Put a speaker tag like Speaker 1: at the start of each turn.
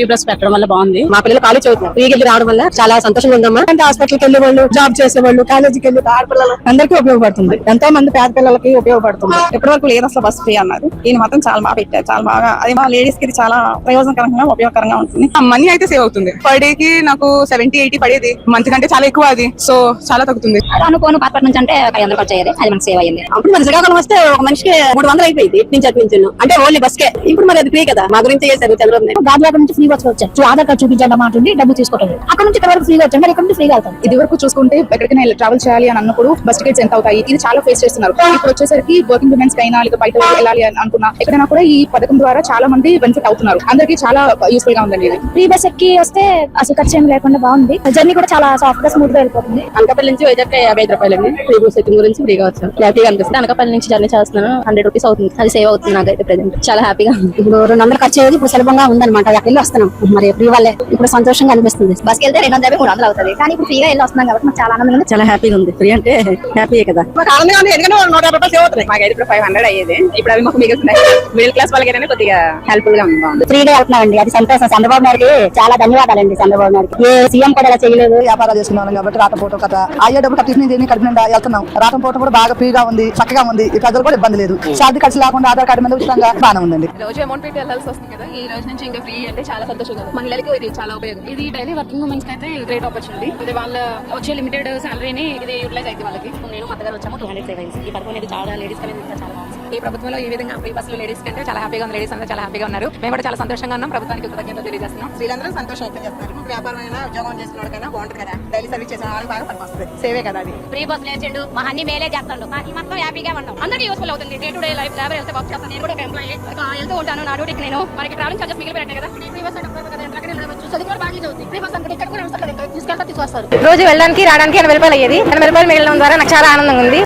Speaker 1: Free bus పెట్టడం వల్ల బాగుంది.
Speaker 2: మా పిల్లలు కాలేజ్ చదువుతున్నారు. ఫ్రీగా వెళ్ళి రావడం వల్ల చాలా సంతోషంగా ఉందమ్మా. అంటే హాస్పిటల్కి వెళ్ళే వాళ్ళు జాబ్ చేసే వాళ్ళు కాలేజీకి వెళ్ళి ఆడపిల్లలు అందరికీ ఉపయోగపడుతుంది. ఎంతో మంది పేద పిల్లలకి ఉపయోగపడుతుంది.
Speaker 3: ఇప్పటి వరకు లేదు అసలు బస్ ఫ్రీ అన్నారు. ఈయన మాత్రం చాలా బాగా పెట్టారు. చాలా బాగా అది మా లేడీస్కి చాలా ప్రయోజనకరంగా ఉపయోగకరంగా ఉంటుంది.
Speaker 4: మనీ అయితే సేవ్ అవుతుంది. పర్ డే కి నాకు సెవెంటీ ఎయిటీ పడేది. మంత్ కంటే చాలా ఎక్కువ అది. సో చాలా తగ్గుతుంది.
Speaker 5: అనుకోను పాస్పోర్ట్ నుంచి అంటే ఐదు వందలు ఖర్చు అయ్యేది. అది మనకు సేవ్ అయ్యింది.
Speaker 2: అప్పుడు మన శ్రీకాకుళం వస్తే ఒక మనిషికి మూడు వందలు అయిపోయింది. ఇటు నుంచి అటు నుంచి అంటే ఓన్లీ బస్ కే. ఇప్పుడు మరి అది ఫ్రీ కదా? మా గురించి చేశారు చంద్రబాబు
Speaker 5: నుంచి వచ్చి? వచ్చారు ఆధార్ కార్డు చూపించండి అన్నమాట ఉంది డబ్బు తీసుకోవట్లేదు అక్కడ నుంచి ఇక్కడ వరకు ఫ్రీగా వచ్చాం మరి ఇక్కడ నుంచి ఫ్రీగా వెళ్తాం?
Speaker 3: ఇది వరకు చూసుకుంటే ఎక్కడికైనా ట్రావెల్ చేయాలి అని అన్నప్పుడు బస్ టికెట్స్ ఎంత అవుతాయి? ఇది చాలా ఫేస్ చేస్తున్నారు. ఇప్పుడు వచ్చేసరికి వర్కింగ్ ఉమెన్స్ కైనా లేదా బయట వెళ్ళాలి అని అనుకున్నా ఎక్కడైనా కూడా ఈ పథకం ద్వారా చాలా మంది బెనిఫిట్ అవుతున్నారు. అందరికీ చాలా యూస్ఫుల్గా ఉందండి ఇది.
Speaker 5: ఫ్రీ బస్ ఎక్కి వస్తే అసలు ఖర్చు ఏమి లేకుండా బాగుంది. జర్నీ కూడా చాలా సాఫ్ట్గా స్మూత్గా వెళ్ళిపోతుంది.
Speaker 2: అనకాపల్లి నుంచి వైజాగ్ యాభై ఐదు రూపాయలు అండి. ఫ్రీ బస్ ఎక్కింగ్ గురించి ఫ్రీగా వచ్చాను హ్యాపీగా అనిపిస్తుంది.
Speaker 5: అనకాపల్లి నుంచి జర్నీ చేస్తున్నాను హండ్రెడ్ రూపీస్ అవుతుంది. అది సేవ్ అవుతుంది నాకైతే ప్రెసెంట్ చాలా హ్యాపీగా ఉంది.
Speaker 2: ఇప్పుడు రెండు వందలు ఖర్చు అయ్యేది ఇప్పుడు సులభంగా ఉందన్నమాట. వెళ్ళి వస్తున్నాం మరి ఫ్రీ వాళ్ళే. ఇప్పుడు సంతోషంగా అనిపిస్తుంది.
Speaker 5: బస్కి వెళ్తే రెండు వందల మూడు వందలు అవుతుంది. కానీ ఇప్పుడు ఫ్రీగా వెళ్ళి వస్తున్నాం కాబట్టి మాకు చాలా ఆనందంగా ఉంది.
Speaker 2: చాలా హ్యాపీగా ఉంది. ఫ్రీ అంటే హ్యాపీయే కదా.
Speaker 4: మాకు ఆనందంగా ఉంది. ఎందుకంటే నూట యాభై రూపాయలు సేవ్ అవుతున్నాయి. మాకు అయితే ఇప్పుడు ఫైవ్ హండ్రెడ్ అయ్యేది. ఇప్పుడు అవి మాకు మిగులుతున్నాయి. మిడిల్ క్లాస్ వాళ్ళకైనా కొద్దిగా హెల్ప్ఫుల్గా ఉంది.
Speaker 2: ఫ్రీగా వెళ్తున్నామండి. అది సంతోషం. చంద్రబాబు నాయుడుకి చాలా ధన్యవాదాలండి చంద్రబాబు నాయుడుకి. ఏ సీఎం కూడా చేయలేదు.
Speaker 6: వ్యాపారాలు చేసుకున్నాం కాబట్టి రాతం పోవటం కదా అయ్యే డబ్బులు టిఫిన్ తిని కడుపు నిండా వెళ్తున్నాం. రాతం పోవటం కూడా బాగా ఫ్రీగా ఉంది. చక్కగా ఉంది. ఈ ప్రజలు కూడా ఇబ్బంది లేదు. షాది ఖర్చు లేకుండా ఆధార్ కార్డు మీద ఉచితంగా బాగానే ఉందండి.
Speaker 7: రోజు అమౌంట్ పెట్టి వెళ్ళాల్సి వస్తుంది కదా. ఈ రోజు నుంచి ఇంకా ఫ్రీ అంటే చాలా సంతోషంగా ఉంది. మహిళలకు ఇది చాలా ఉపయోగం. ఇది డైలీ వర్కింగ్ ఉమెన్స్ అయితే గ్రేట్ ఆపర్చునిటీ ఇది వాళ్ళ వచ్చే లిమిటెడ్ సాలరీని ఇది యూటిలైజ్ అయితే వాళ్ళకి.
Speaker 5: నేను దగ్గర వచ్చాము టూ హండ్రెడ్ సేవ్ అయింది. ఈ పథకం అనేది చాలా లేడీస్ అనేది ఇంకా చాలా బాగుంది.
Speaker 7: ఈ ప్రభుత్వంలో ఈ విధంగా ఫ్రీ బస్సులు లేడీస్ కంటే చాలా హ్యాపీగా ఉంది లేడీస్ అందరూ చాలా హ్యాపీగా ఉన్నారు. మేము కూడా చాలా సంతోషంగా ఉన్నాం. ప్రభుత్వానికి కృతజ్ఞతలు తెలియజేస్తున్నాం.
Speaker 4: వీళ్ళందరూ సంతోషం వ్యక్తం చేస్తున్నారు. వ్యాపారం అయినా ఉద్యోగం చేసుకున్నకైనా బాగుంటుంది కదా. డైలీ సర్వీస్ చేసిన వాళ్ళకి బాగా పనికొస్తుంది సేవే కదా అది.
Speaker 5: ఫ్రీ బస్ లేచిండు మా అన్ని మేలే చేస్తాడు. మాకు మొత్తం హ్యాపీగా ఉంటాం అందరికీ యూస్ఫుల్ అవుతుంది. Day to day life labour వెళ్తే వర్క్ చేస్తాను నేను కూడా ఒక ఎంప్లాయీ వెళ్తూ ఉంటాను. నా డ్యూటీకి నేను మనకి ట్రావెలింగ్ చార్జెస్ మిగిలిపోయాయి కదా. ఫ్రీ
Speaker 8: రోజు వెళ్ళడానికి రావడానికి ఎనభై రూపాయలు అయ్యేది ఎనభై రూపాయలు మిగిలిన ద్వారా నాకు చాలా ఆనందంగా ఉంది.